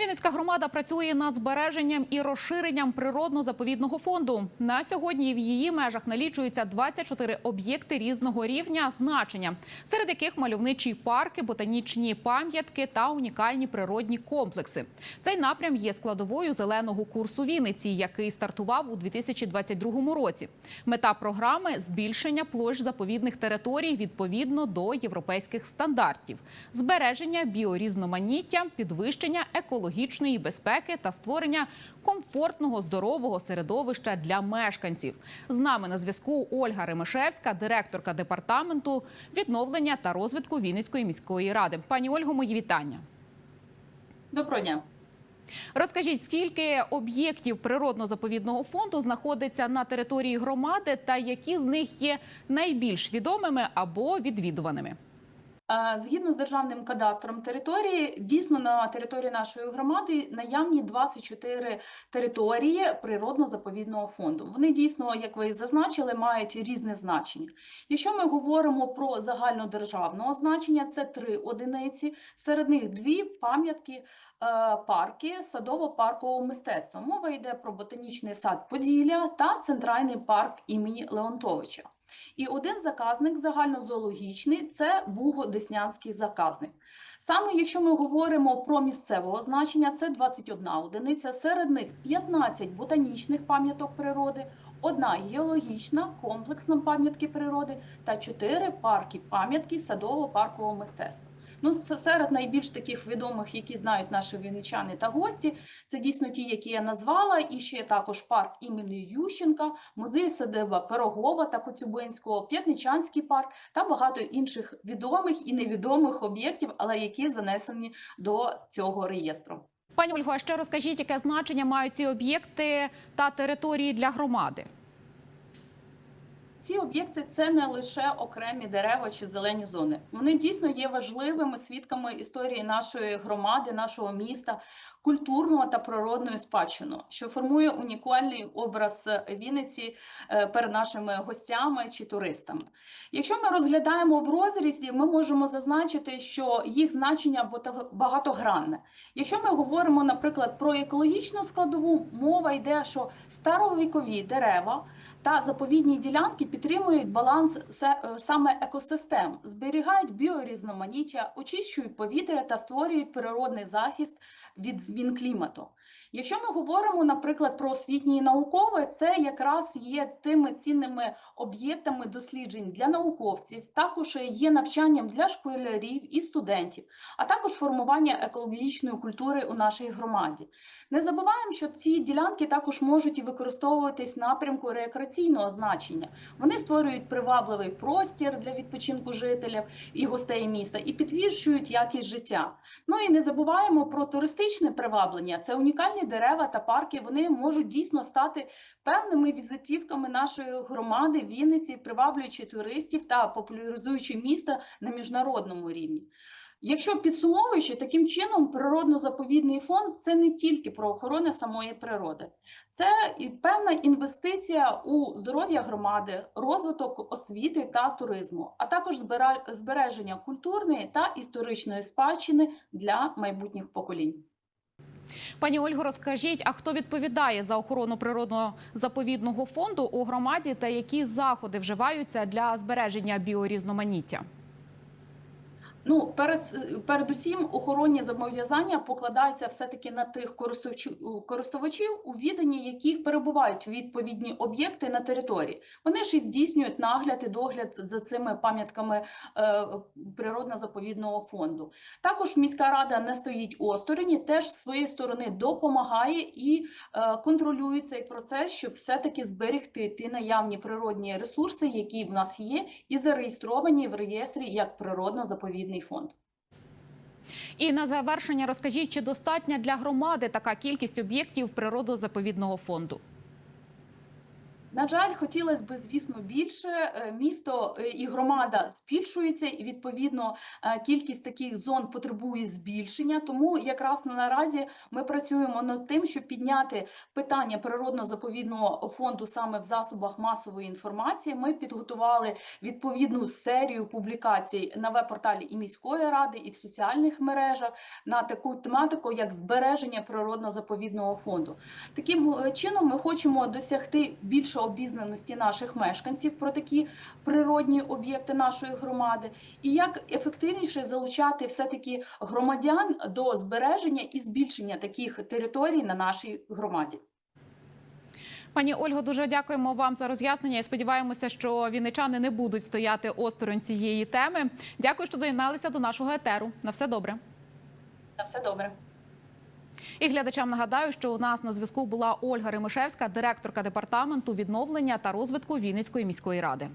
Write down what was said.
Вінницька громада працює над збереженням і розширенням природно-заповідного фонду. На сьогодні в її межах налічується 24 об'єкти різного рівня значення, серед яких мальовничі парки, ботанічні пам'ятки та унікальні природні комплекси. Цей напрям є складовою зеленого курсу Вінниці, який стартував у 2022 році. Мета програми збільшення площ заповідних територій відповідно до європейських стандартів, збереження біорізноманіття, підвищення екологічної безпеки та створення комфортного здорового середовища для мешканців. З нами на зв'язку Ольга Ремишевська, директорка департаменту відновлення та розвитку Вінницької міської ради. Пані Ольго, мої вітання. Доброго дня. Розкажіть, скільки об'єктів природно-заповідного фонду знаходиться на території громади, та які з них є найбільш відомими або відвідуваними? Е, Згідно з державним кадастром території, дійсно на території нашої громади наявні 24 території природно-заповідного фонду. Вони дійсно, як ви зазначили, мають різне значення. Якщо ми говоримо про загальнодержавного значення, це три одиниці. Серед них дві пам'ятки, е, парки садово-паркового мистецтва. Мова йде про ботанічний сад Поділля та центральний парк імені Леонтовича. І один заказник загальнозоологічний це Буго-Деснянський заказник. Саме якщо ми говоримо про місцевого значення, це 21 одиниця, серед них 15 ботанічних пам'яток природи, одна геологічна, комплексна пам'ятки природи та 4 парки пам'ятки садово-паркового мистецтва. Ну, серед найбільш таких відомих, які знають наші вінничани та гості, це дійсно ті, які я назвала, і ще також парк імені Ющенка, музей садиба Пирогова та Коцюбинського, П'ятничанський парк та багато інших відомих і невідомих об'єктів, але які занесені до цього реєстру. Пані Ольго, а ще розкажіть, яке значення мають ці об'єкти та території для громади? Ці об'єкти це не лише окремі дерева чи зелені зони. Вони дійсно є важливими свідками історії нашої громади, нашого міста, культурного та природної спадщини, що формує унікальний образ Вінниці е, перед нашими гостями чи туристами. Якщо ми розглядаємо в розрізі, ми можемо зазначити, що їх значення багатогранне. Якщо ми говоримо, наприклад, про екологічну складову, мова йде, що старовікові дерева та заповідні ділянки підтримують баланс е, саме екосистем, зберігають біорізноманіття, очищують повітря та створюють природний захист від змін клімату. Якщо ми говоримо, наприклад, про освітнє і наукове, це якраз є тими цінними об'єктами досліджень для науковців, також є навчанням для школярів і студентів, а також формування екологічної культури у нашій громаді. Не забуваємо, що ці ділянки також можуть і використовуватись в напрямку рекреаційного значення. Вони створюють привабливий простір для відпочинку жителів і гостей міста і підвищують якість життя. Ну і не забуваємо про туристичне приваблення. Це унікальні дерева та парки. Вони можуть дійсно стати певними візитівками нашої громади Вінниці, приваблюючи туристів та популяризуючи місто на міжнародному рівні. Якщо підсумовуючи, таким чином природно-заповідний фонд це не тільки про охорону самої природи, це і певна інвестиція у здоров'я громади, розвиток освіти та туризму, а також збереження культурної та історичної спадщини для майбутніх поколінь. Пані Ольго, розкажіть, а хто відповідає за охорону природно-заповідного фонду у громаді та які заходи вживаються для збереження біорізноманіття? Ну, перед, передусім, охоронні зобов'язання покладаються все-таки на тих користувачів, у відданні яких перебувають відповідні об'єкти на території. Вони ж і здійснюють нагляд і догляд за цими пам'ятками е, природно-заповідного фонду. Також міська рада не стоїть осторонь, теж з своєї сторони допомагає і е, контролює цей процес, щоб все-таки зберегти ті наявні природні ресурси, які в нас є, і зареєстровані в реєстрі як природно-заповідний фонд. І на завершення розкажіть, чи достатня для громади така кількість об'єктів природо-заповідного фонду? На жаль, хотілося б, звісно, більше. Е, Місто е, і громада збільшується, і відповідно е, кількість таких зон потребує збільшення. Тому якраз наразі ми працюємо над тим, щоб підняти питання природно-заповідного фонду саме в засобах масової інформації. Ми підготували відповідну серію публікацій на веб-порталі і міської ради, і в соціальних мережах на таку тематику, як збереження природно-заповідного фонду. Таким чином ми хочемо досягти більше обізнаності наших мешканців про такі природні об'єкти нашої громади, і як ефективніше залучати все-таки громадян до збереження і збільшення таких територій на нашій громаді. Пані Ольго, дуже дякуємо вам за роз'яснення і сподіваємося, що вінничани не будуть стояти осторонь цієї теми. Дякую, що доєдналися до нашого етеру. На все добре. На все добре. І глядачам нагадаю, що у нас на зв'язку була Ольга Римишевська, директорка департаменту відновлення та розвитку Вінницької міської ради.